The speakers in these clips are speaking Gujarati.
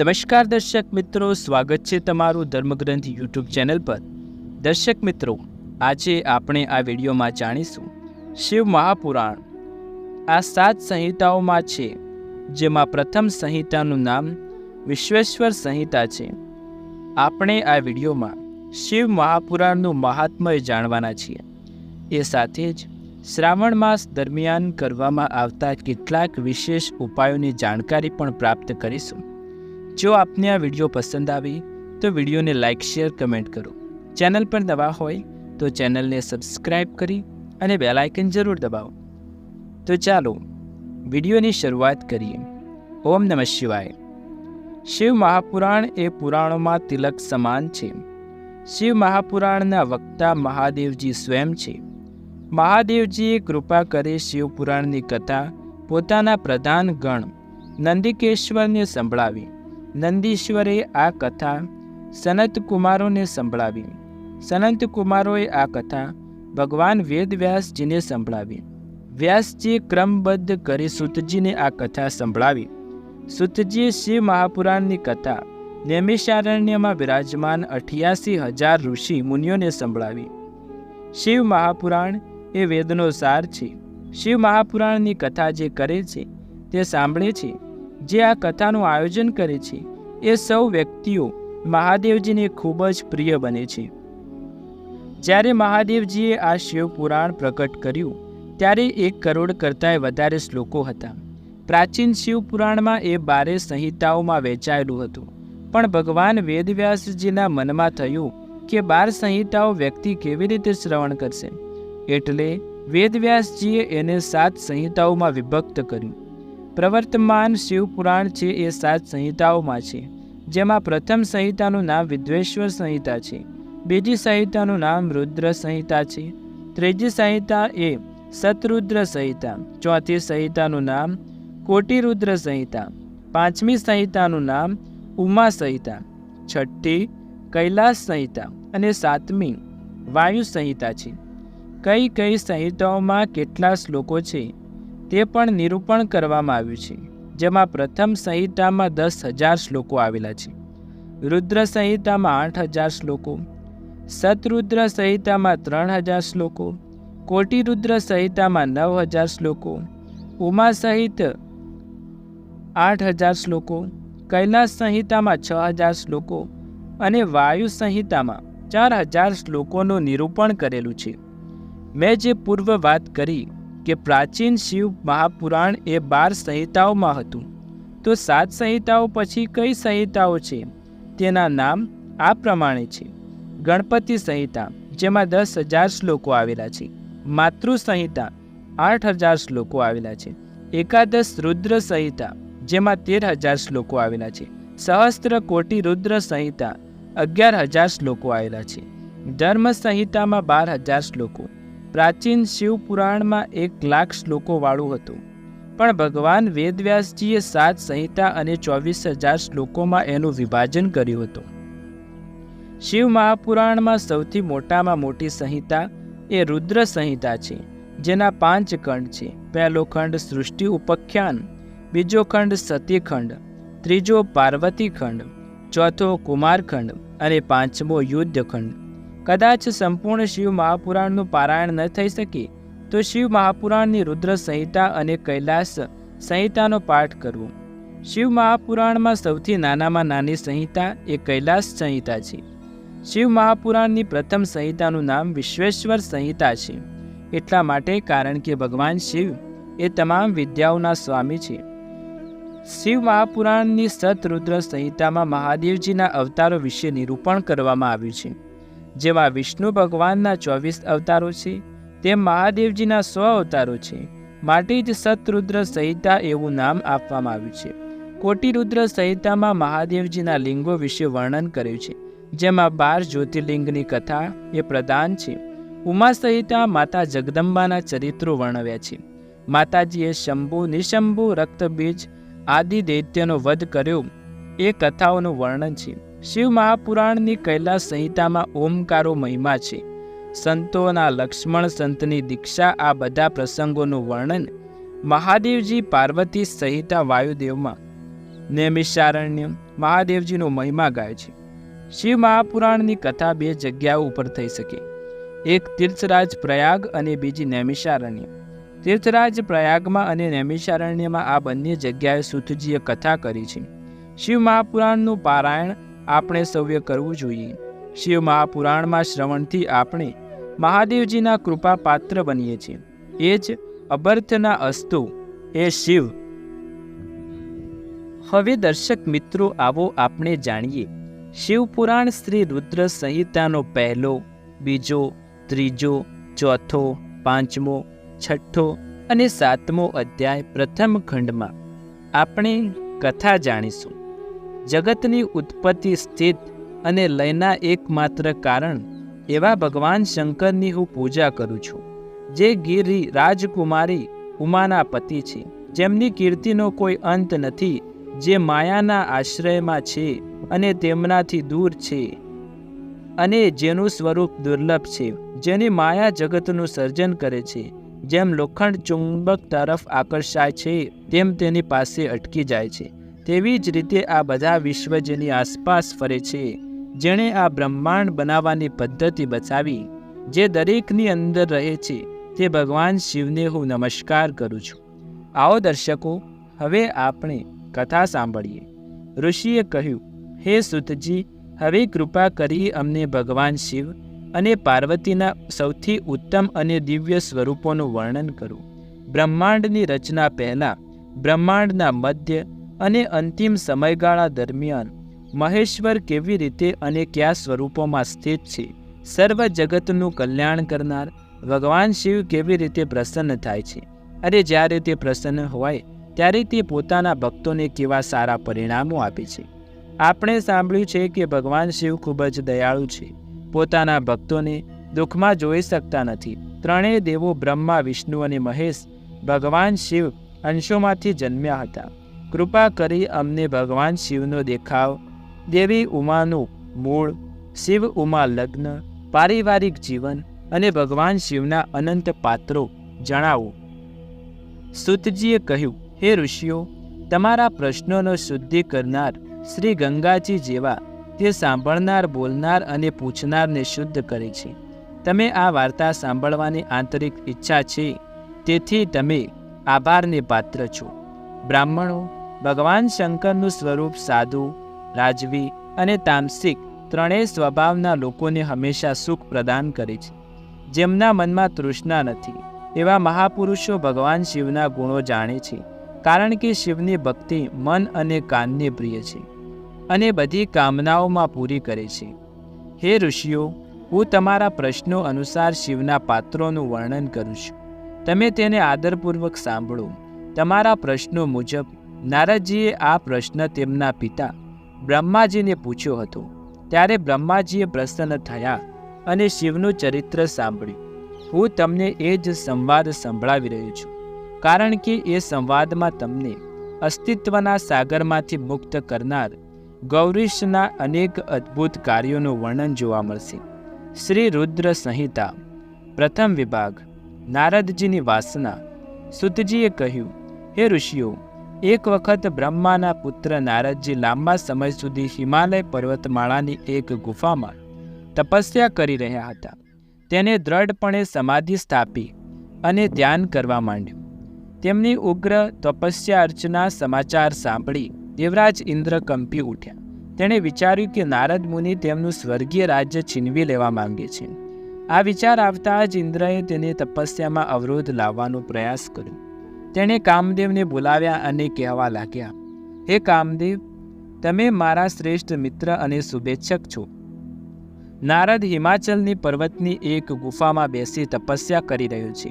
નમસ્કાર દર્શક મિત્રો, સ્વાગત છે તમારું ધર્મગ્રંથ યુટ્યુબ ચેનલ પર. દર્શક મિત્રો, આજે આપણે આ વિડીયોમાં જાણીશું શિવ મહાપુરાણ. આ સાત સંહિતાઓમાં છે, જેમાં પ્રથમ સંહિતાનું નામ વિશ્વેશ્વર સંહિતા છે. આપણે આ વિડીયોમાં શિવ મહાપુરાણનું મહાત્મય જાણવાના છીએ. એ સાથે જ શ્રાવણ માસ દરમિયાન કરવામાં આવતા કેટલાક વિશેષ ઉપાયોની જાણકારી પણ પ્રાપ્ત કરીશું. જો આપને આ વીડિયો પસંદ આવી, તો વિડીયોને લાઇક શેર, કમેન્ટ કરો. ચેનલ પર નવા હોય, તો ચેનલને સબસ્ક્રાઇબ કરી અને બેલ આઇકન જરૂર દબાવો. તો ચાલો, વિડીયોની શરૂઆત કરીએ. ઓમ નમઃ શિવાય. શિવ મહાપુરાણ એ પુરાણોમાં તિલક સમાન છે. શિવ મહાપુરાણના વક્તા મહાદેવજી સ્વયં છે. મહાદેવજીએ કૃપા કરી શિવપુરાણની કથા પોતાના પ્રધાન ગણ નંદિકેશ્વરને સંભળાવી. નંદીશ્વરે આ કથા સનત કુમારોને સંભળાવી. સનત કુમારોએ આ કથા ભગવાન વેદવ્યાસજીને સંભળાવી. વ્યાસજીએ ક્રમબદ્ધ કરી સુતજીને આ કથા સંભળાવી. સુતજીએ શિવ મહાપુરાણની કથા નૈમિષારણ્યમાં બિરાજમાન અઠ્યાસી હજાર ઋષિ મુનિઓને સંભળાવી. શિવ મહાપુરાણ એ વેદનો સાર છે. શિવ મહાપુરાણની કથા જે કરે છે તે સાંભળે છે. જે આ કથાનું આયોજન કરે છે, એ સૌ વ્યક્તિઓ મહાદેવજીને ખૂબ જ પ્રિય બને છે. જ્યારે મહાદેવજીએ આ શિવપુરાણ પ્રગટ કર્યું, ત્યારે એક કરોડ કરતાંય વધારે શ્લોકો હતા. પ્રાચીન શિવપુરાણમાં એ બારે સંહિતાઓમાં વહેંચાયેલું હતું. પણ ભગવાન વેદવ્યાસજીના મનમાં થયું કે બાર સંહિતાઓ વ્યક્તિ કેવી રીતે શ્રવણ કરશે? એટલે વેદવ્યાસજીએ એને સાત સંહિતાઓમાં વિભક્ત કર્યું. પ્રવર્તમાન શિવ પુરાણ છે એ સાત સંહિતાઓમાં છે, જેમાં પ્રથમ સંહિતાનું નામ વિદ્વેશ્વર સંહિતા છે, બીજી સંહિતાનું નામ રુદ્ર સંહિતા છે, ત્રીજી સંહિતા એ સતરુદ્ર સંહિતા, ચોથી સંહિતાનું નામ કોટિરુદ્ર સંહિતા, પાંચમી સંહિતાનું નામ ઉમા સંહિતા, છઠ્ઠી કૈલાસ સંહિતા અને સાતમી વાયુ સંહિતા છે. કઈ કઈ સંહિતાઓમાં કેટલા શ્લોકો છે? તે પણ નિરૂપણ કરવામાં આવ્યું છે, જેમાં પ્રથમ સંહિતામાં દસ હજાર શ્લોકો આવેલા છે. રુદ્ર સંહિતામાં આઠ હજાર શ્લોકો, સતરુદ્ર સંહિતામાં ત્રણ હજાર શ્લોકો, કોટિરુદ્ર સંહિતામાં નવ હજાર શ્લોકો, ઉમા સહિત આઠ હજાર શ્લોકો, કૈલાસ સંહિતામાં છ હજાર શ્લોકો અને વાયુ સંહિતામાં ચાર હજાર શ્લોકોનું નિરૂપણ કરેલું છે. મેં જે પૂર્વ વાત કરી કે પ્રાચીન શિવ મહાપુરાણ એ બાર સંહિતાઓમાં હતું. તો સાત સંહિતાઓ પછી કઈ સંહિતાઓ છે? તેના નામ આ પ્રમાણે છે. ગણપતિ સંહિતા, જેમાં દસ હજાર શ્લોકો આવેલા છે. માતૃ સંહિતા, આઠ હજાર શ્લોકો આવેલા છે. એકાદશ રુદ્ર સંહિતા, જેમાં તેર હજાર શ્લોકો આવેલા છે. સહસ્ત્ર કોટી રુદ્ર સંહિતા, અગિયાર હજાર શ્લોકો આવેલા છે. ધર્મ સંહિતામાં બાર હજાર શ્લોકો. પ્રાચીન શિવપુરાણમાં એક લાખ શ્લોકોવાળું હતું. પણ ભગવાન વેદવ્યાસજીએ સાત સંહિતા અને ચોવીસ હજાર શ્લોકોમાં એનું વિભાજન કર્યું હતું. શિવ મહાપુરાણમાં સૌથી મોટામાં મોટી સંહિતા એ રુદ્ર સંહિતા છે, જેના પાંચ ખંડ છે. પહેલો ખંડ સૃષ્ટિ ઉપખ્યાન, બીજો ખંડ સતીખંડ, ત્રીજો પાર્વતીખંડ, ચોથો કુમારખંડ અને પાંચમો યુદ્ધખંડ. કદાચ સંપૂર્ણ શિવ મહાપુરાણનું પારાયણ ન થઈ શકે, તો શિવ મહાપુરાણની રુદ્ર સંહિતા અને કૈલાસ સંહિતાનો પાઠ કરવો. શિવ મહાપુરાણમાં સૌથી નાનામાં નાની સંહિતા એ કૈલાસ સંહિતા છે. શિવ મહાપુરાણની પ્રથમ સંહિતાનું નામ વિશ્વેશ્વર સંહિતા છે. એટલા માટે કારણ કે ભગવાન શિવ એ તમામ વિદ્યાઓના સ્વામી છે. શિવ મહાપુરાણની સતરુદ્ર સંહિતામાં મહાદેવજીના અવતારો વિશે નિરૂપણ કરવામાં આવ્યું છે. જેમાં વિષ્ણુ ભગવાનના ચોવીસ અવતારો છે તે મહાદેવજીના સો અવતારો છે. માટે જ સતરુદ્ર સંહિતા એવું નામ આપવામાં આવ્યું છે. કોટિરુદ્ર સંહિતામાં મહાદેવજીના લિંગો વિશે વર્ણન કર્યું છે, જેમાં બાર જ્યોતિર્લિંગની કથા એ પ્રધાન છે. ઉમા સંહિતા માતા જગદંબાના ચરિત્રો વર્ણવ્યા છે. માતાજીએ શંભુ, નિશંભુ, રક્તબીજ આદિ દૈત્યનો વધ કર્યો, એ કથાઓનું વર્ણન છે. શિવ મહાપુરાણની કૈલાસ સંહિતામાં ઓમકારો મહિમા છે. સંતોના લક્ષ્મણ સંતની દીક્ષા આ બધા પ્રસંગોનું વર્ણન મહાદેવજી પાર્વતી સંહિતા વાયુદેવમાં. નૈમિષારણ્ય મહાદેવજીનો મહિમા ગાય છે. શિવ મહાપુરાણની કથા બે જગ્યાઓ ઉપર થઈ શકે. એક તીર્થરાજ પ્રયાગ અને બીજી નૈમિષારણ્ય. તીર્થરાજ પ્રયાગમાં અને નૈમિષારણ્યમાં આ બંને જગ્યાએ સુથજીએ કથા કરી છે. શિવ મહાપુરાણનું પારાયણ આપણે સૌએ કરવું જોઈએ. શિવ મહાપુરાણમાં શ્રવણથી આપણે મહાદેવજીના કૃપા પાત્ર બનીએ છીએ. એ જ અબર્થના અસ્તુ, એ શિવ. હવે દર્શક મિત્રો, આવો આપણે જાણીએ. શિવપુરાણ શ્રી રુદ્ર સંહિતાનો પહેલો, બીજો, ત્રીજો, ચોથો, પાંચમો, છઠ્ઠો અને સાતમો અધ્યાય પ્રથમ ખંડમાં આપણે કથા જાણીશું. જગતની ઉત્પત્તિ સ્થિત અને લયના એકમાત્ર કારણ એવા ભગવાન શંકરની હું પૂજા કરું છું, જે ગીરી રાજકુમારી ઉમાના પતિ છે. જેમની કીર્તિનો કોઈ અંત નથી, જે માયાના આશ્રયમાં છે અને તેમનાથી દૂર છે અને જેનું સ્વરૂપ દુર્લભ છે, જેની માયા જગતનું સર્જન કરે છે. જેમ લોખંડ ચુંબક તરફ આકર્ષાય છે, તેમ તેની પાસે અટકી જાય છે. તેવી જ રીતે આ બધા વિશ્વ જેની આસપાસ ફરે છે, જેણે આ બ્રહ્માંડ બનાવવાની પદ્ધતિ બચાવી, જે દરેકની અંદર રહે છે, તે ભગવાન શિવને હું નમસ્કાર કરું છું. આવો દર્શકો, હવે આપણે કથા સાંભળીએ. ઋષિએ કહ્યું, હે સુતજી, હવે કૃપા કરી અમને ભગવાન શિવ અને પાર્વતીના સૌથી ઉત્તમ અને દિવ્ય સ્વરૂપોનું વર્ણન કરો. બ્રહ્માંડની રચના પહેલાં, બ્રહ્માંડના મધ્ય અને અંતિમ સમયગાળા દરમિયાન, મહેશ્વર કેવી રીતે અને કયા સ્વરૂપોમાં સ્થિત છે? સર્વ જગતનું કલ્યાણ કરનાર ભગવાન શિવ કેવી રીતે પ્રસન્ન થાય છે? અને જ્યારે તે પ્રસન્ન હોય, ત્યારે તે પોતાના ભક્તોને કેવા સારા પરિણામો આપે છે? આપણે સાંભળ્યું છે કે ભગવાન શિવ ખૂબ જ દયાળુ છે. પોતાના ભક્તોને દુઃખમાં જોઈ શકતા નથી. ત્રણેય દેવો બ્રહ્મા, વિષ્ણુ અને મહેશ ભગવાન શિવ અંશોમાંથી જન્મ્યા હતા. કૃપા કરી અમને ભગવાન શિવનો દેખાવ. દેવી ઉમાનું મૂળ, શિવ ઉમા લગ્ન, પારિવારિક જીવન અને ભગવાન શિવના અનંત પાત્રો જણાવો. સુતજીએ કહ્યું, હે ઋષિઓ, તમારા પ્રશ્નોનો શુદ્ધિ કરનાર શ્રી ગંગાજી જેવા તે સાંભળનાર, બોલનાર અને પૂછનારને શુદ્ધ કરે છે. તમે આ વાર્તા સાંભળવાની આંતરિક ઈચ્છા છે, તેથી તમે આભારને પાત્ર છો. બ્રાહ્મણો ભગવાન શંકરનું સ્વરૂપ સાધુ, રાજવી અને તામસિક ત્રણેય સ્વભાવના લોકોને હંમેશા સુખ પ્રદાન કરે છે. જેમના મનમાં તૃષ્ણા નથી, એવા મહાપુરુષો ભગવાન શિવના ગુણો જાણે છે, કારણ કે શિવની ભક્તિ મન અને કાનને પ્રિય છે અને બધી કામનાઓમાં પૂરી કરે છે. હે ઋષિઓ, હું તમારા પ્રશ્નો અનુસાર શિવના પાત્રોનું વર્ણન કરું છું. તમે તેને આદરપૂર્વક સાંભળો. તમારા પ્રશ્નો મુજબ નારદજીએ આ પ્રશ્ન તેમના પિતા બ્રહ્માજીને પૂછ્યો હતો. ત્યારે બ્રહ્માજીએ પ્રસન્ન થયા અને શિવનું ચરિત્ર સાંભળ્યું. હું તમને એ જ સંવાદ સંભળાવી રહ્યો છું. કારણ કે એ સંવાદમાં તમને અસ્તિત્વના સાગરમાંથી મુક્ત કરનાર ગૌરીશના અનેક અદ્ભુત કાર્યોનું વર્ણન જોવા મળશે. શ્રી રુદ્ર સંહિતા, પ્રથમ વિભાગ, નારદજીની વાસના. સુતજીએ કહ્યું, હે ઋષિઓ એક વખત બ્રહ્માના પુત્ર નારદજી લાંબા સમય સુધી હિમાલય પર્વતમાળાની એક ગુફામાં તપસ્યા કરી રહ્યા હતા. તેને દ્રઢપણે સમાધિ સ્થાપી અને ધ્યાન કરવા માંડ્યું. તેમની ઉગ્ર તપસ્યા અર્ચના સમાચાર સાંભળી દેવરાજ ઇન્દ્ર કંપી ઉઠ્યા. તેણે વિચાર્યું કે નારદ મુનિ તેમનું સ્વર્ગીય રાજ્ય છીનવી લેવા માંગે છે. આ વિચાર આવતા જ ઇન્દ્રએ તેને તપસ્યામાં અવરોધ લાવવાનો પ્રયાસ કર્યો. તેણે કામદેવને બોલાવ્યા અને કહેવા લાગ્યા, હે કામદેવ, તમે મારા શ્રેષ્ઠ મિત્ર અને શુભેચ્છક છો. નારદ હિમાચલની પર્વતની એક ગુફામાં બેસી તપસ્યા કરી રહ્યો છે.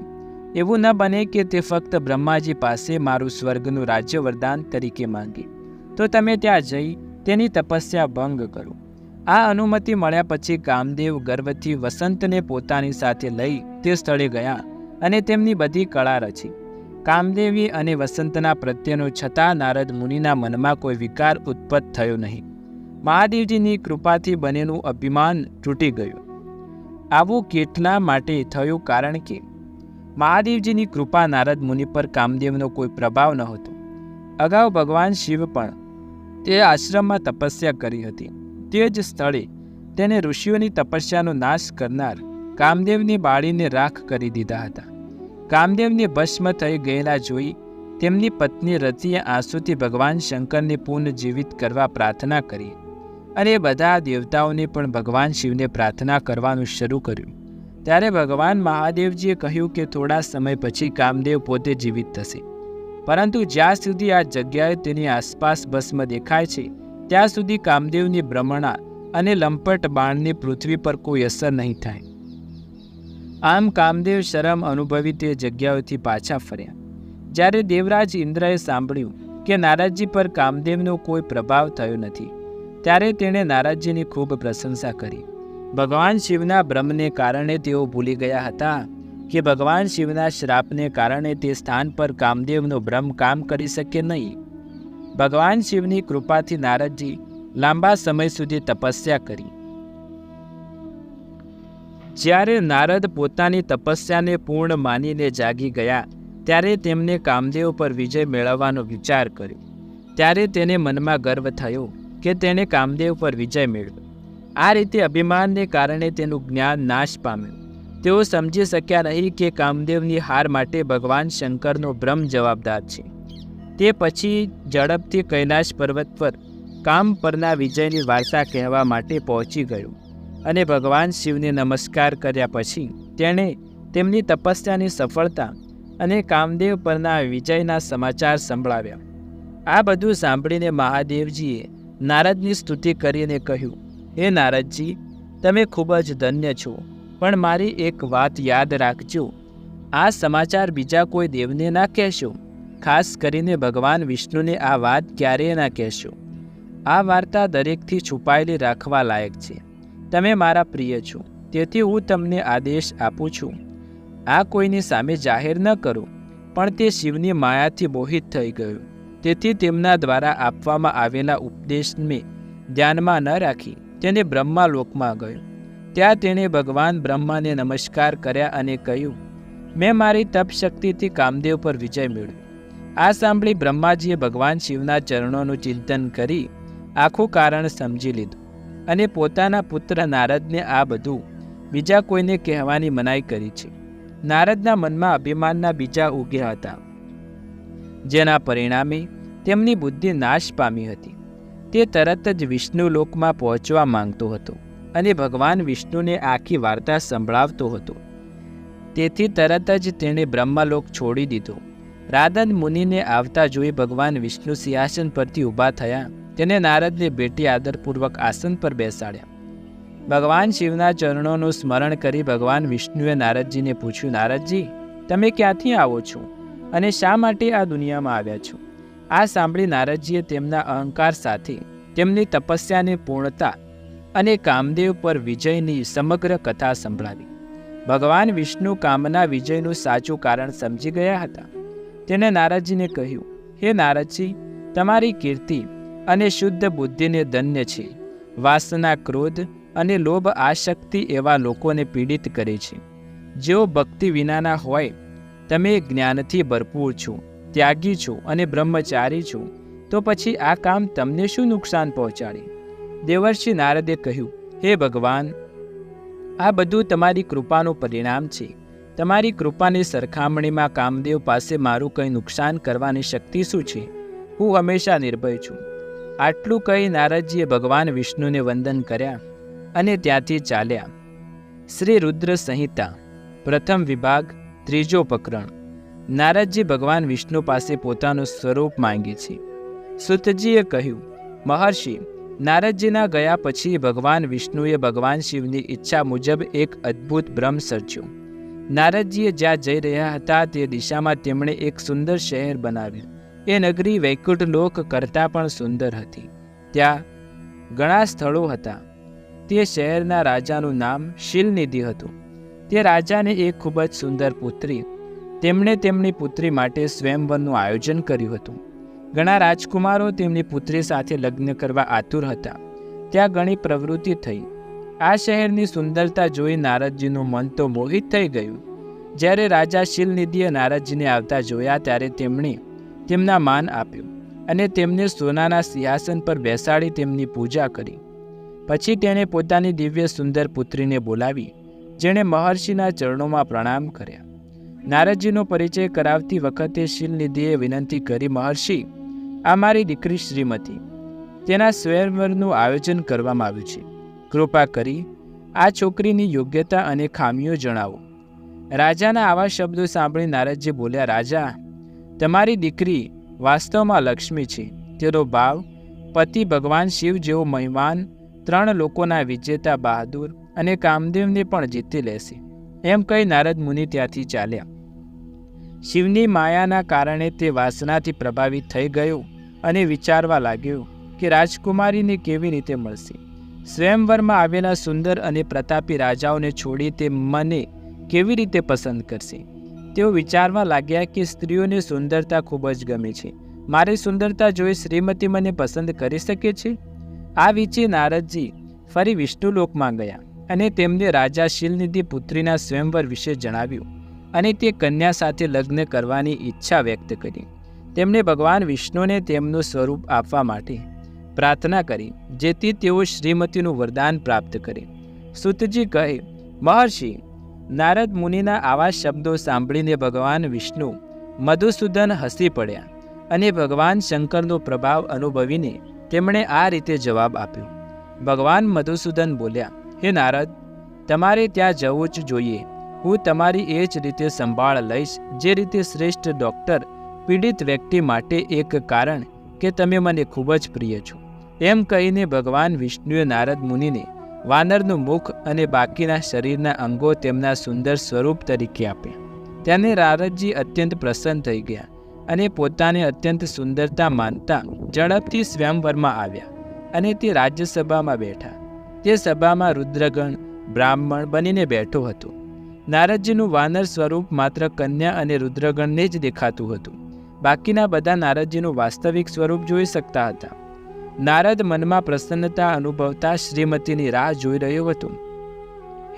એવું ન બને કે તે ફક્ત બ્રહ્માજી પાસે મારું સ્વર્ગનું રાજ્ય વરદાન તરીકે માંગે. તો તમે ત્યાં જઈ તેની તપસ્યા ભંગ કરો. આ અનુમતિ મળ્યા પછી કામદેવ ગર્વથી વસંતને પોતાની સાથે લઈ તે સ્થળે ગયા અને તેમની બધી કળા રચી. કામદેવી અને વસંતના પ્રત્યેનો છતાં નારદ મુનિના મનમાં કોઈ વિકાર ઉત્પત્ત થયો નહીં. મહાદેવજીની કૃપાથી બનેલું અભિમાન તૂટી ગયું. આવું કેટલા માટે થયું કારણ કે મહાદેવજીની કૃપા નારદ મુનિ પર કામદેવનો કોઈ પ્રભાવ નહોતો. અગાઉ ભગવાન શિવ પણ તે આશ્રમમાં તપસ્યા કરી હતી. તે જ સ્થળે તેને ઋષિઓની તપસ્યાનો નાશ કરનાર કામદેવની બાળીને રાખ કરી દીધા હતા. કામદેવને ભસ્મ થઈ ગયેલા જોઈ તેમની પત્ની રતિએ આંસુથી ભગવાન શંકરને પુનઃજીવિત કરવા પ્રાર્થના કરી અને બધા દેવતાઓને પણ ભગવાન શિવને પ્રાર્થના કરવાનું શરૂ કર્યું. ત્યારે ભગવાન મહાદેવજીએ કહ્યું કે થોડા સમય પછી કામદેવ પોતે જીવિત થશે. પરંતુ જ્યાં સુધી આ જગ્યાએ તેની આસપાસ ભસ્મ દેખાય છે, ત્યાં સુધી કામદેવની ભ્રમણા અને લંપટ બાણની પૃથ્વી પર કોઈ અસર નહીં થાય. આમ કામદેવ શરમ અનુભવી તે જગ્યાઓથી પાછા ફર્યા. જ્યારે દેવરાજ ઇન્દ્રએ સાંભળ્યું કે નારાજજી પર કામદેવનો કોઈ પ્રભાવ થયો નથી, ત્યારે તેણે નારાજજીની ખૂબ પ્રશંસા કરી. ભગવાન શિવના બ્રહ્મને કારણે તેઓ ભૂલી ગયા હતા કે ભગવાન શિવના શ્રાપને કારણે તે સ્થાન પર કામદેવનો બ્રહ્મ કામ કરી શકે નહીં. ભગવાન શિવની કૃપાથી નારદજી લાંબા સમય સુધી તપસ્યા કરી. જ્યારે નારદ પોતાની તપસ્યાને પૂર્ણ માનીને જાગી ગયા, ત્યારે તેમને કામદેવ પર વિજય મેળવવાનો વિચાર કર્યો. ત્યારે તેને મનમાં ગર્વ થયો કે તેણે કામદેવ પર વિજય મેળવ્યો. આ રીતે અભિમાનને કારણે તેનું જ્ઞાન નાશ પામ્યું. તેઓ સમજી શક્યા નહીં કે કામદેવની હાર માટે ભગવાન શંકરનો બ્રહ્મ જવાબદાર છે. તે પછી ઝડપથી કૈલાશ પર્વત પર કામ પરના વિજયની વાર્તા કહેવા માટે પહોંચી ગયું. અને ભગવાન શિવને નમસ્કાર કર્યા પછી તેણે તેમની તપસ્યાની સફળતા અને કામદેવ પરના વિજયના સમાચાર સંભળાવ્યા. આ બધું સાંભળીને મહાદેવજીએ નારદની સ્તુતિ કરીને કહ્યું, હે નારદજી, તમે ખૂબ જ ધન્ય છો, પણ મારી એક વાત યાદ રાખજો. આ સમાચાર બીજા કોઈ દેવને ના કહેશો, ખાસ કરીને ભગવાન વિષ્ણુને આ વાત ક્યારેય ના કહેશો. આ વાર્તા દરેકથી છુપાયેલી રાખવા લાયક છે. તમે મારા પ્રિય છો, તેથી હું તમને આદેશ આપું છું. આ કોઈની સામે જાહેર ન કરો, પણ તે શિવની માયાથી મોહિત થઈ ગયું. તેથી તેમના દ્વારા આપવામાં આવેલા ઉપદેશને ધ્યાનમાં ન રાખી તેને બ્રહ્મા લોકમાં ગયો. ત્યાં તેણે ભગવાન બ્રહ્માને નમસ્કાર કર્યા અને કહ્યું, મેં મારી તપશક્તિથી કામદેવ પર વિજય મેળવ્યો. આ સાંભળી બ્રહ્માજીએ ભગવાન શિવના ચરણોનું ચિંતન કરી આખું કારણ સમજી લીધું. અને પોતાના પુત્ર નારદને આ બધું બીજા કોઈને કહેવાની મનાઈ કરી છે. નારદના મનમાં અભિમાનના બીજા ઉગ્યા હતા. જેના પરિણામે તેમની બુદ્ધિ નાશ પામી હતી. તે તરત જ વિષ્ણુ લોકમાં પહોંચવા માંગતો હતો અને ભગવાન વિષ્ણુને આખી વાર્તા સંભળાવતો હતો. તેથી તરત જ તેણે બ્રહ્મલોક છોડી દીધો. રાધન મુનિને આવતા જોઈ ભગવાન વિષ્ણુ સિંહાસન પરથી ઊભા થયા તેને નારદને ભેટી આદરપૂર્વક આસન પર બેસાડ્યા. ભગવાન શિવના ચરણોનું સ્મરણ કરી ભગવાન વિષ્ણુએ નારદજીને પૂછ્યું, નારદજી, તમે ક્યાંથી આવો છો અને શા માટે આ દુનિયામાં આવ્યા છો? આ સાંભળી નારદજીએ તેમના અહંકાર સાથે તેમની તપસ્યાની પૂર્ણતા અને કામદેવ પર વિજયની સમગ્ર કથા સંભળાવી. ભગવાન વિષ્ણુ કામના વિજયનું સાચું કારણ સમજી ગયા હતા. તેણે નારદજીને કહ્યું, હે નારદજી, તમારી કીર્તિ અને શુદ્ધ બુદ્ધિને ધન્ય છે. વાસના ક્રોધ અને લોભ આશક્તિ એવા લોકોને પીડિત કરે છે. જેઓ ભક્તિ વિનાના હોય, તમે જ્ઞાનથી ભરપૂર છો, ત્યાગી છો અને બ્રહ્મચારી છો, તો પછી આ કામ તમને શું નુકસાન પહોંચાડે? દેવર્ષિ નારદે કહ્યું, હે ભગવાન, આ બધું તમારી કૃપાનું પરિણામ છે. તમારી કૃપાની સરખામણીમાં કામદેવ પાસે મારું કંઈ નુકસાન કરવાની શક્તિ શું છે? હું હંમેશા નિર્ભય છું. આટલું કહી નારદજીએ ભગવાન વિષ્ણુને વંદન કર્યા અને ત્યાંથી ચાલ્યા. શ્રી રુદ્ર સંહિતા, પ્રથમ વિભાગ, ત્રીજો પ્રકરણ નારદજી ભગવાન વિષ્ણુ પાસે પોતાનું સ્વરૂપ માંગે છે. સુતજીએ કહ્યું, મહર્ષિ, નારદજીના ગયા પછી ભગવાન વિષ્ણુએ ભગવાન શિવની ઈચ્છા મુજબ એક અદ્ભુત બ્રહ્મ સર્જ્યું. નારદજીએ જ્યાં જઈ રહ્યા હતા તે દિશામાં તેમણે એક સુંદર શહેર બનાવ્યું. એ નગરી વૈકુંઠ લોક કરતાં પણ સુંદર હતી. ત્યાં ઘણા સ્થળો હતા. તે શહેરના રાજાનું નામ શિલનિધિ હતું. તે રાજાને એક ખૂબ જ સુંદર પુત્રી, તેમણે તેમની પુત્રી માટે સ્વયંવરનું આયોજન કર્યું હતું. ઘણા રાજકુમારો તેમની પુત્રી સાથે લગ્ન કરવા આતુર હતા. ત્યાં ઘણી પ્રવૃત્તિ થઈ. આ શહેરની સુંદરતા જોઈ નારદજીનું મન તો મોહિત થઈ ગયું. જ્યારે રાજા શિલનિધિએ નારદજીને આવતા જોયા ત્યારે તેમણે તેમના માન આપ્યું અને તેમને સોનાના સિંહાસન પર બેસાડી તેમની પૂજા કરી. પછી તેણે પોતાની દિવ્ય સુંદર પુત્રીને બોલાવી, જેણે મહર્ષિના ચરણોમાં પ્રણામ કર્યા. નારદજીનો પરિચય કરાવતી વખતે શીલનિધિએ વિનંતી કરી, મહર્ષિ, આ મારી દીકરી શ્રીમતી. તેના સ્વયંવરનું આયોજન કરવામાં આવ્યું છે. કૃપા કરી, આ છોકરીની યોગ્યતા અને ખામીઓ જણાવો. રાજાના આવા શબ્દો સાંભળી નારદજી બોલ્યા, રાજા તમારી દીકરી વાસ્તવમાં લક્ષ્મી છે. તેનો ભાવ, પતિ ભગવાન શિવ જેવો મહેમાન, ત્રણ લોકોના વિજેતા બહાદુર અને કામદેવને પણ જીતી લેશે. એમ કહી નારદ મુનિ ત્યાંથી ચાલ્યા. શિવની માયાના કારણે તે વાસનાથી પ્રભાવિત થઈ ગયો અને વિચારવા લાગ્યો કે રાજકુમારીને કેવી રીતે મળશે. સ્વયંવરમાં આવેલા સુંદર અને પ્રતાપી રાજાઓને છોડી તે મને કેવી રીતે પસંદ કરશે? તેઓ વિચારવા લાગ્યા કે સ્ત્રીઓની સુંદરતા ખૂબ જ ગમે છે. મારી સુંદરતા જોઈ શ્રીમતી મને પસંદ કરી શકે છે? આ વિચે નારદજી ફરી વિષ્ણુલોકમાં ગયા અને તેમને રાજા શીલનિધિ પુત્રીના સ્વયંવર વિશે જણાવ્યું અને તે કન્યા સાથે લગ્ન કરવાની ઈચ્છા વ્યક્ત કરી. તેમણે ભગવાન વિષ્ણુને તેમનું સ્વરૂપ આપવા માટે પ્રાર્થના કરી, જેથી તેઓ શ્રીમતીનું વરદાન પ્રાપ્ત કરે. સુતજી કહે, મહર્ષિ નારદ મુનિના આવા શબ્દો સાંભળીને ભગવાન વિષ્ણુ મધુસૂદન હસી પડ્યા અને ભગવાન શંકરનો પ્રભાવ અનુભવીને તેમણે આ રીતે જવાબ આપ્યો. ભગવાન મધુસૂદન બોલ્યા, હે નારદ, તમારે ત્યાં જવું જ જોઈએ. હું તમારી એ જ રીતે સંભાળ લઈશ જે રીતે શ્રેષ્ઠ ડૉક્ટર, પીડિત વ્યક્તિ માટે એક કારણ કે તમે મને ખૂબ જ પ્રિય છો. એમ કહીને ભગવાન વિષ્ણુએ નારદ મુનિને વાનરનું મુખ અને બાકીના શરીરના અંગો તેમના સુંદર સ્વરૂપ તરીકે આપ્યા તેને નારદજી અત્યંત પ્રસન્ન થઈ ગયા અને પોતાને અત્યંત સુંદરતા માનતા ઝડપથી સ્વયંવરમાં આવ્યા અને તે રાજ્યસભામાં બેઠા. તે સભામાં રુદ્રગણ, બ્રાહ્મણ બનીને બેઠો હતો. નારદજીનું વાનર સ્વરૂપ માત્ર કન્યા અને રુદ્રગણને જ દેખાતું હતું. બાકીના બધા નારદજીનું વાસ્તવિક સ્વરૂપ જોઈ શકતા હતા. નારદ મનમાં પ્રસન્નતા અનુભવતા શ્રીમતીની રાહ જોઈ રહ્યો હતો.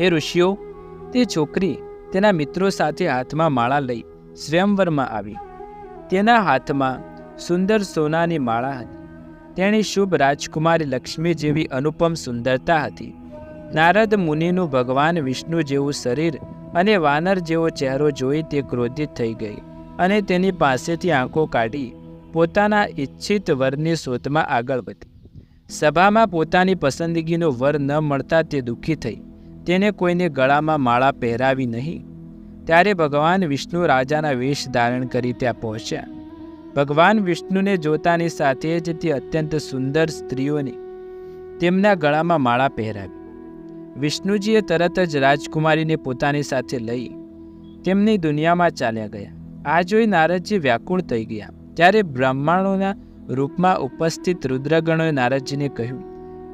હે ઋષિઓ, તે છોકરી તેના મિત્રો સાથે હાથમાં માળા લઈ સ્વયંવરમાં આવી. તેના હાથમાં સુંદર સોનાની માળા હતી. તેની શુભ રાજકુમારી લક્ષ્મી જેવી અનુપમ સુંદરતા હતી. નારદ મુનિનું ભગવાન વિષ્ણુ જેવું શરીર અને વાનર જેવો ચહેરો જોઈ તે ક્રોધિત થઈ ગઈ અને તેની પાસેથી આંખો કાઢી પોતાના ઈચ્છિત વરની શોધમાં આગળ વધી. સભામાં પોતાની પસંદગીનો વર ન મળતા તે દુઃખી થઈ. તેને કોઈને ગળામાં માળા પહેરાવી નહીં. ત્યારે ભગવાન વિષ્ણુ રાજાના વેશ ધારણ કરી ત્યાં પહોંચ્યા. ભગવાન વિષ્ણુને જોતાની સાથે જ તે અત્યંત સુંદર સ્ત્રીઓને તેમના ગળામાં માળા પહેરાવી. વિષ્ણુજીએ તરત જ રાજકુમારીને પોતાની સાથે લઈ. તેમની દુનિયામાં ચાલ્યા ગયા. આ જોઈ નારદજી વ્યાકુળ થઈ ગયા. ત્યારે બ્રાહ્મણોના રૂપમાં ઉપસ્થિત રુદ્રગણોએ નારદજીને કહ્યું,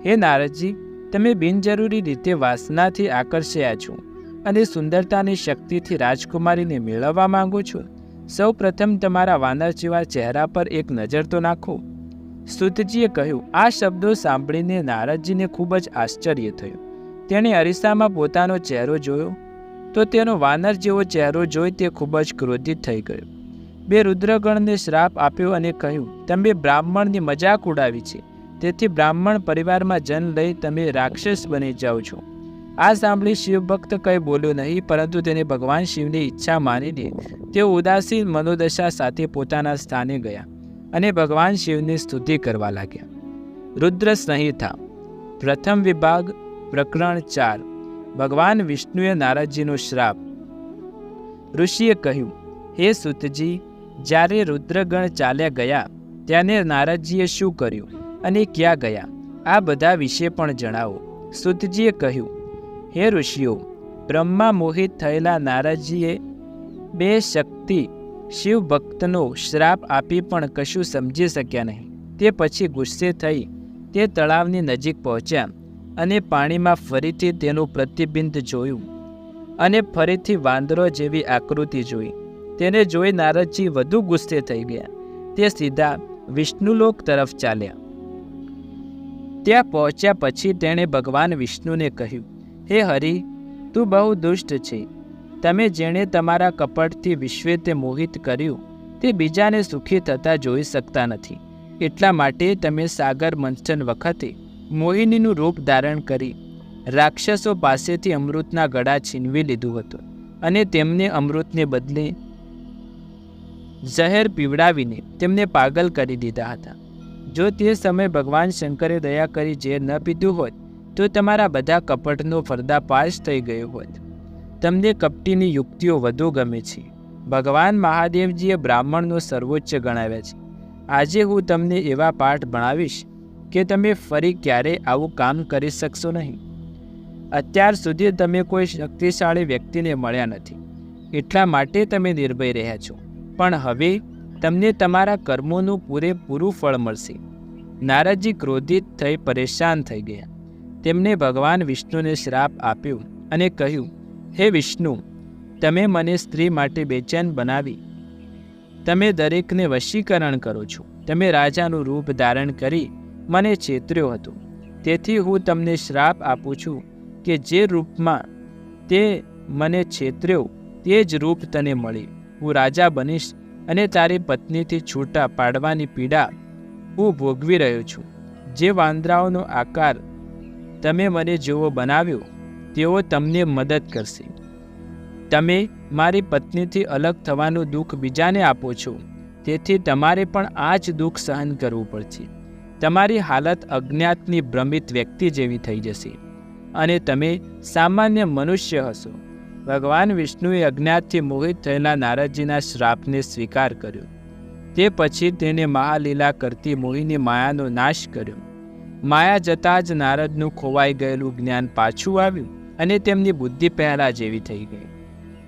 હે નારદજી, તમે બિનજરૂરી રીતે વાસનાથી આકર્ષ્યા છો અને સુંદરતાની શક્તિથી રાજકુમારીને મેળવવા માંગો છો. સૌ પ્રથમ તમારા વાનર જેવા ચહેરા પર એક નજર તો નાખો. સુતજીએ કહ્યું, આ શબ્દો સાંભળીને નારદજીને ખૂબ જ આશ્ચર્ય થયું. તેણે અરીસામાં પોતાનો ચહેરો જોયો. તો તેનો વાનર જેવો ચહેરો જોઈ તે ખૂબ જ ક્રોધિત થઈ ગયો. બે રુદ્રગણને શ્રાપ આપ્યો અને કહ્યું, તમે બ્રાહ્મણની મજાક ઉડાવી છે. તેથી બ્રાહ્મણ પરિવારમાં જન્મ લઈ તમે રાક્ષસ બની જાઓ છો. આ સાંભળી શિવભક્ત કંઈ બોલ્યો નહીં, પરંતુ તેને ભગવાન શિવની ઈચ્છા માનીને તેઓ ઉદાસીન મનોદશા સાથે પોતાના સ્થાને ગયા અને ભગવાન શિવની સ્તુતિ કરવા લાગ્યા. રુદ્ર સંહિતા પ્રથમ વિભાગ, પ્રકરણ ચાર. ભગવાન વિષ્ણુએ નારદજીનો શ્રાપ. ઋષિએ કહ્યું, હે સુતજી જ્યારે રુદ્રગણ ચાલ્યા ગયા, ત્યારે નારદજીએ શું કર્યું અને ક્યાં ગયા, આ બધા વિશે પણ જણાવો. સુતજીએ કહ્યું, હે ઋષિઓ, બ્રહ્મા મોહિત થયેલા નારદજીએ બે શક્તિ શિવ ભક્તનો શ્રાપ આપી પણ કશું સમજી શક્યા નહીં. તે પછી ગુસ્સે થઈ તે તળાવની નજીક પહોંચ્યા અને પાણીમાં ફરીથી તેનું પ્રતિબિંબ જોયું અને ફરીથી વાંદરો જેવી આકૃતિ જોઈ. તેને જોઈ નારદજી વધુ ગુસ્સે થઈ ગયા. તે સીધા વિષ્ણુલોક તરફ ચાલ્યા. ત્યાં પહોંચ્યા પછી તેણે ભગવાન વિષ્ણુને કહ્યું, હે હરિ, તું બહુ દુષ્ટ છે. તમે જેણે તમારા કપટથી વિશ્વે તે મોહિત કર્યું, તે બીજાને સુખી થતા જોઈ શકતા નથી. એટલા માટે તમે સાગર મંથન વખતે મોહિનીનું રૂપ ધારણ કરી રાક્ષસો પાસેથી અમૃતના ગળા છીનવી લીધું હતું અને તેમને અમૃતને બદલે ઝહેર પીવડાવીને તેમને પાગલ કરી દીધા હતા. જો તે સમયે ભગવાન શંકરે દયા કરી ઝેર ન પીધું હોત, તો તમારા બધા કપટનો પર્દાફાશ થઈ ગયો હોત. તમને કપટીની યુક્તિઓ વધુ ગમે છે. ભગવાન મહાદેવજીએ બ્રાહ્મણનો સર્વોચ્ચ ગણાવ્યા છે. આજે હું તમને એવા પાઠ ભણાવીશ કે તમે ફરી ક્યારેય આવું કામ કરી શકશો નહીં. અત્યાર સુધી તમે કોઈ શક્તિશાળી વ્યક્તિને મળ્યા નથી. એટલા માટે તમે નિર્ભય રહ્યા છો. પણ હવે તમને તમારા કર્મોનું પૂરેપૂરું ફળ મળશે. નારદજી ક્રોધિત થઈ પરેશાન થઈ ગયા. તેમણે ભગવાન વિષ્ણુને શ્રાપ આપ્યો અને કહ્યું, હે વિષ્ણુ, તમે મને સ્ત્રી માટે બેચેન બનાવી. તમે દરેકને વશીકરણ કરો છો. તમે રાજાનું રૂપ ધારણ કરી મને છેતર્યો હતો. તેથી હું તમને શ્રાપ આપું છું કે જે રૂપમાં તે મને છેતર્યો તે જ રૂપ તને મળી. હું રાજા બનીશ અને તારી પત્નીથી છૂટા પાડવાની પીડા હું ભોગવી રહ્યો છું. જે વાંદરાઓનો આકાર તમે મને જેવો બનાવ્યો, તેઓ તમને મદદ કરશે. તમે મારી પત્નીથી અલગ થવાનું દુઃખ બીજાને આપો છો, તેથી તમારે પણ આ જ દુઃખ સહન કરવું પડશે. તમારી હાલત અજ્ઞાતની ભ્રમિત વ્યક્તિ જેવી થઈ જશે અને તમે સામાન્ય મનુષ્ય હશો. ભગવાન વિષ્ણુએ અજ્ઞાતથી મોહિત થયેલા નારદજીના શ્રાપને સ્વીકાર કર્યો. તે પછી તેને મહાલીલા કરતી મોહિની માયાનો નાશ કર્યો. માયા જતાં જ નારદનું ખોવાઈ ગયેલું જ્ઞાન પાછું આવ્યું અને તેમની બુદ્ધિ પહેલાં જેવી થઈ ગઈ.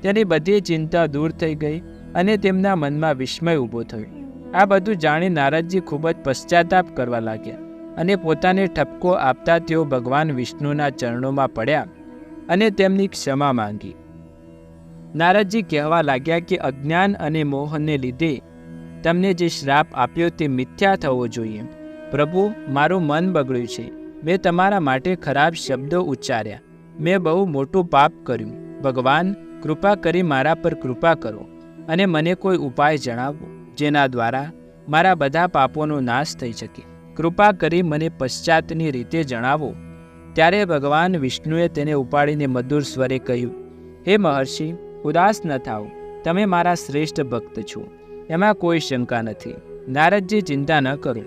તેની બધી ચિંતા દૂર થઈ ગઈ અને તેમના મનમાં વિસ્મય ઊભો થયો. આ બધું જાણી નારદજી ખૂબ જ પશ્ચાતાપ કરવા લાગ્યા અને પોતાને ઠપકો આપતા તેઓ ભગવાન વિષ્ણુના ચરણોમાં પડ્યા અને તેમની ક્ષમા માંગી. નારદજી કહેવા લાગ્યા કે અજ્ઞાન અને મોહનને લીધે તમને જે શ્રાપ આપ્યો તે મિથ્યા થવો જોઈએ. પ્રભુ, મારું મન બગડ્યું છે. મેં તમારા માટે ખરાબ શબ્દો ઉચ્ચાર્યા. મેં બહુ મોટું પાપ કર્યું. ભગવાન, કૃપા કરી મારા પર કૃપા કરો અને મને કોઈ ઉપાય જણાવો જેના દ્વારા મારા બધા પાપોનો નાશ થઈ શકે. કૃપા કરી મને પશ્ચાતની રીતે જણાવો. ત્યારે ભગવાન વિષ્ણુએ તેને ઉપાડીને મધુર સ્વરે કહ્યું, હે મહર્ષિ ઉદાસ ન થાઓ તમે મારા શ્રેષ્ઠ ભક્ત છો. એમાં કોઈ શંકા નથી. નારદજી ચિંતા ન કરો.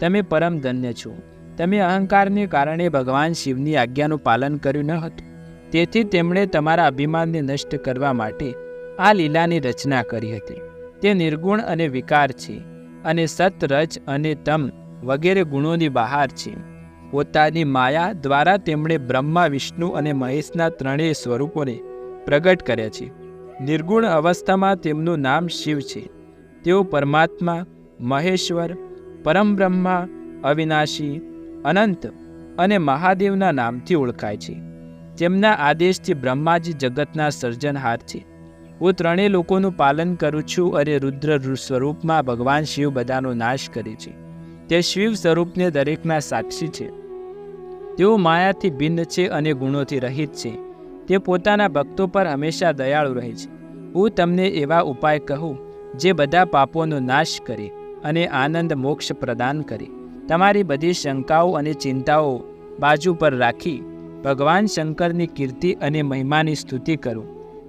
તમે પરમ ધન્ય છો. તમે અહંકારને કારણે ભગવાન શિવની આજ્ઞાનું પાલન કર્યું ન હતું. તેથી તેમણે તમારા અભિમાનને નષ્ટ કરવા માટે આ લીલાની રચના કરી હતી. તે નિર્ગુણ અને વિકાર છે અને સત રજ અને તમ વગેરે ગુણોની બહાર છે. પોતાની માયા દ્વારા તેમણે બ્રહ્મા, વિષ્ણુ અને મહેશના ત્રણેય સ્વરૂપોને પ્રગટ કરે છે. નિર્ગુણ અવસ્થામાં તેમનું નામ શિવ છે. તેઓ પરમાત્મા, મહેશ્વર, પરમબ્રહ્મા, અવિનાશી, અનંત અને મહાદેવના નામથી ઓળખાય છે. તેમના આદેશથી બ્રહ્માજી જગતના સર્જનહાર છે. હું ત્રણેય લોકોનું પાલન કરું છું અને રુદ્ર સ્વરૂપમાં ભગવાન શિવ બધાનો નાશ કરે છે. તે શિવ સ્વરૂપને દરેકના સાક્ષી છે. તેઓ માયાથી ભિન્ન છે અને ગુણોથી રહિત છે. તે પોતાના ભક્તો પર હંમેશા દયાળુ રહે છે. હું તમને એવા ઉપાય કહું, જે બધા પાપોનો નાશ કરે અને આનંદ મોક્ષ પ્રદાન કરે. તમારી બધી શંકાઓ અને ચિંતાઓ બાજુ પર રાખી, ભગવાન શંકરની કીર્તિ અને મહિમાની સ્તુતિ કરો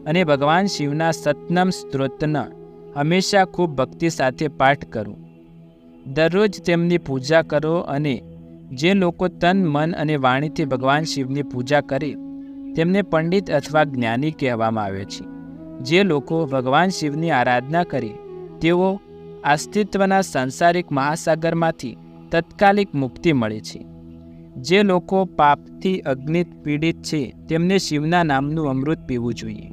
અને ભગવાન શિવના સતનમ સ્ત્રોતના હંમેશા ખૂબ ભક્તિ સાથે પાઠ કરો. દરરોજ તેમની પૂજા કરો અને જે લોકો તન, મન અને વાણીથી ભગવાન શિવની પૂજા કરે તેમને પંડિત અથવા જ્ઞાની કહેવામાં આવે છે. જે લોકો ભગવાન શિવની આરાધના કરે, તેઓ અસ્તિત્વના સાંસારિક મહાસાગરમાંથી તત્કાલિક મુક્તિ મળે છે. જે લોકો પાપથી અગ્નિત પીડિત છે, તેમને શિવના નામનું અમૃત પીવું જોઈએ.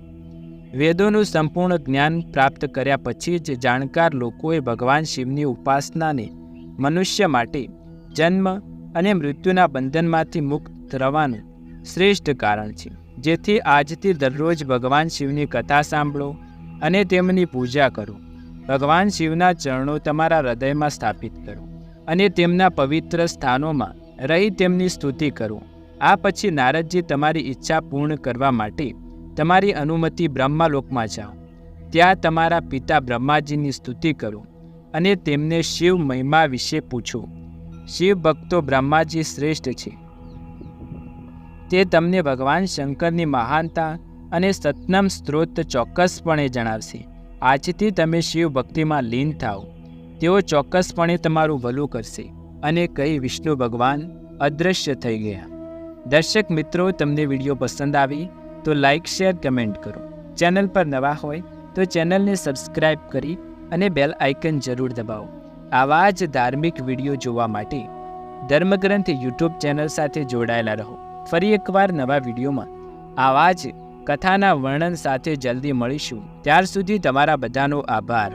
વેદોનું સંપૂર્ણ જ્ઞાન પ્રાપ્ત કર્યા પછી જ જાણકાર લોકોએ ભગવાન શિવની ઉપાસનાને મનુષ્ય માટે જન્મ અને મૃત્યુના બંધનમાંથી મુક્ત થવાનું શ્રેષ્ઠ કારણ છે, જેથી આજથી દરરોજ ભગવાન શિવની કથા સાંભળો અને તેમની પૂજા કરો. ભગવાન શિવના ચરણો તમારા હૃદયમાં સ્થાપિત કરો અને તેમના પવિત્ર સ્થાનોમાં રહી તેમની સ્તુતિ કરો. આ પછી નારદજી તમારી ઈચ્છા પૂર્ણ કરવા માટે તમારી અનુમતિ બ્રહ્માલોકમાં જાઓ. ત્યાં તમારા પિતા બ્રહ્માજીની સ્તુતિ કરો અને તેમને શિવ મહિમા વિશે પૂછો. શિવ ભક્તો બ્રહ્માજી શ્રેષ્ઠ છે તે તમને ભગવાન શંકરની મહાનતા અને સતનામ સ્ત્રોત ચોક્કસપણે જણાવશે. આજથી તમે શિવ ભક્તિમાં લીન થાઓ તેઓ ચોક્કસપણે તમારું ભલું કરશે અને કહી વિષ્ણુ ભગવાન અદૃશ્ય થઈ ગયા. દર્શક મિત્રો, તમને વીડિયો પસંદ આવી તો લાઇક શેર, કમેન્ટ કરો. ચેનલ પર નવા હોય તો ચેનલને સબસ્ક્રાઈબ કરી અને બેલ આઇકન જરૂર દબાવો. આવા જ ધાર્મિક વીડિયો જોવા માટે ધર્મગ્રંથ યુટ્યુબ ચેનલ સાથે જોડાયેલા રહો. ફરી એકવાર નવા વિડીયોમાં. આવા જ કથાના વર્ણન સાથે જલ્દી મળીશું. ત્યાર સુધી તમારા બધાનો આભાર.